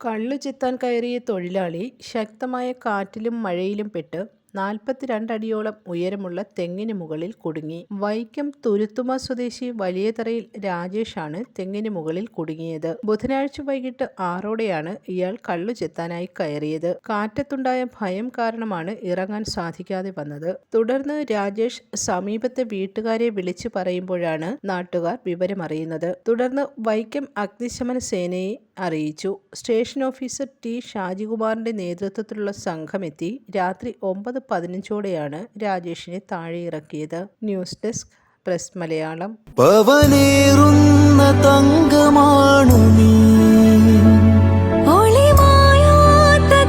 കള്ളു ചെത്താൻ കയറിയ തൊഴിലാളി ശക്തമായ കാറ്റിലും മഴയിലും പെട്ട് നാൽപ്പത്തിരണ്ടടിയോളം ഉയരമുള്ള തെങ്ങിന് മുകളിൽ കുടുങ്ങി. വൈക്കം തുരുത്തുമ സ്വദേശി വലിയതറയിൽ രാജേഷാണ് തെങ്ങിന് മുകളിൽ കുടുങ്ങിയത്. ബുധനാഴ്ച വൈകിട്ട് ആറോടെയാണ് ഇയാൾ കള്ളു ചെത്താനായി കയറിയത്. കാറ്റത്തുണ്ടായ ഭയം കാരണമാണ് ഇറങ്ങാൻ സാധിക്കാതെ വന്നത്. തുടർന്ന് രാജേഷ് സമീപത്തെ വീട്ടുകാരെ വിളിച്ചു പറയുമ്പോഴാണ് നാട്ടുകാർ വിവരമറിയുന്നത്. തുടർന്ന് വൈക്കം അഗ്നിശമന സേനയെ അറിയിച്ചു. സ്റ്റേഷൻ ഓഫീസർ ടി ഷാജികുമാറിന്റെ നേതൃത്വത്തിലുള്ള സംഘമെത്തി രാത്രി ഒമ്പത് പതിനഞ്ചോടെയാണ് രാജേഷിനെ താഴെ ഇറക്കിയത് ന്യൂസ് ഡെസ്ക് പ്രസ് മലയാളം. പവനേറുന്ന തങ്കമാണു നീ. ഒളിമായാത്ത